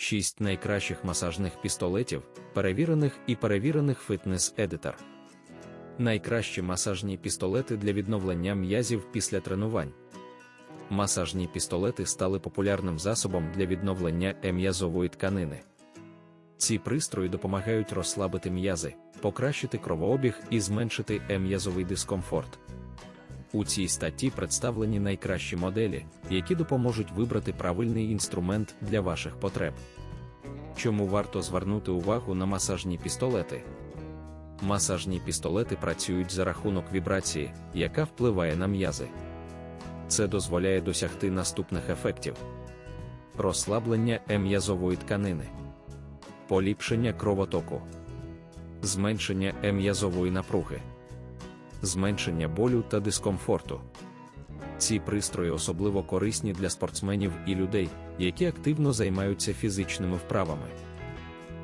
6 найкращих масажних пістолетів, перевірених і перевірених фітнес-едитор. Найкращі масажні пістолети для відновлення м'язів після тренувань. Масажні пістолети стали популярним засобом для відновлення м'язової тканини. Ці пристрої допомагають розслабити м'язи, покращити кровообіг і зменшити м'язовий дискомфорт. У цій статті представлені найкращі моделі, які допоможуть вибрати правильний інструмент для ваших потреб. Чому варто звернути увагу на масажні пістолети? Масажні пістолети працюють за рахунок вібрації, яка впливає на м'язи. Це дозволяє досягти наступних ефектів: розслаблення м'язової тканини, поліпшення кровотоку, зменшення м'язової напруги, зменшення болю та дискомфорту. Ці пристрої особливо корисні для спортсменів і людей, які активно займаються фізичними вправами.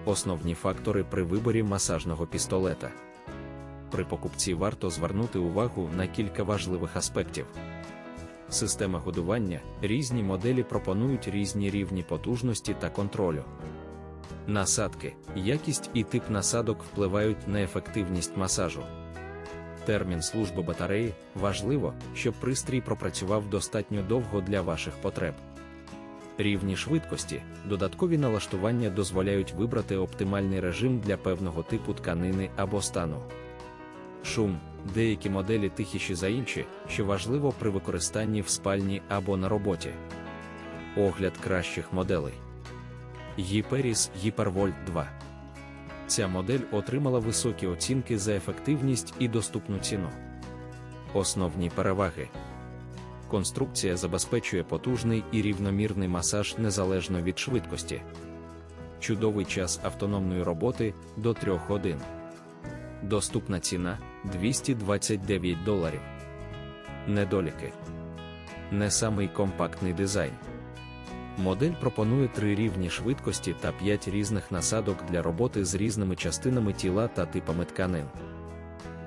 Основні фактори при виборі масажного пістолета. При покупці варто звернути увагу на кілька важливих аспектів. Система годування різні моделі пропонують різні рівні потужності та контролю. Насадки, якість і тип насадок впливають на ефективність масажу. Термін служби батареї важливо, щоб пристрій пропрацював достатньо довго для ваших потреб. Рівні швидкості, додаткові налаштування дозволяють вибрати оптимальний режим для певного типу тканини або стану. Шум, деякі моделі тихіші за інші, що важливо при використанні в спальні або на роботі. Огляд кращих моделей. Hyperis Hypervolt 2. Ця модель отримала високі оцінки за ефективність і доступну ціну. Основні переваги. Конструкція забезпечує потужний і рівномірний масаж незалежно від швидкості. Чудовий час автономної роботи до 3 годин. Доступна ціна 229 доларів. Недоліки. Не самий компактний дизайн. Модель пропонує три рівні швидкості та 5 різних насадок для роботи з різними частинами тіла та типами тканин.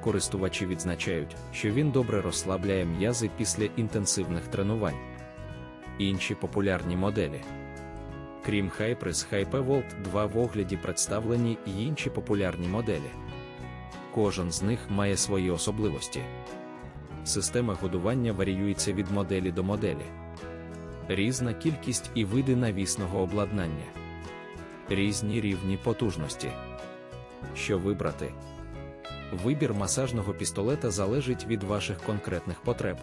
Користувачі відзначають, що він добре розслабляє м'язи після інтенсивних тренувань. Інші популярні моделі. Крім Hypres HyperVolt 2 в огляді представлені й інші популярні моделі. Кожен з них має свої особливості. Система годування варіюється від моделі до моделі. Різна кількість і види навісного обладнання. Різні рівні потужності. Що вибрати? Вибір масажного пістолета залежить від ваших конкретних потреб.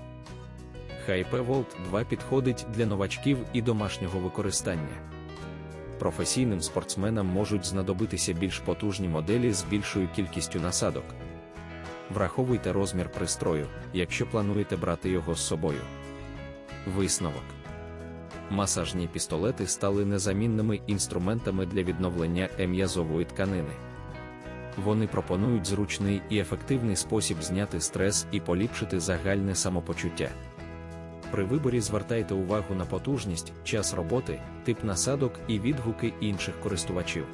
Hypervolt 2 підходить для новачків і домашнього використання. Професійним спортсменам можуть знадобитися більш потужні моделі з більшою кількістю насадок. Враховуйте розмір пристрою, якщо плануєте брати його з собою. Висновок. Масажні пістолети стали незамінними інструментами для відновлення ем'язової тканини. Вони пропонують зручний і ефективний спосіб зняти стрес і поліпшити загальне самопочуття. При виборі звертайте увагу на потужність, час роботи, тип насадок і відгуки інших користувачів.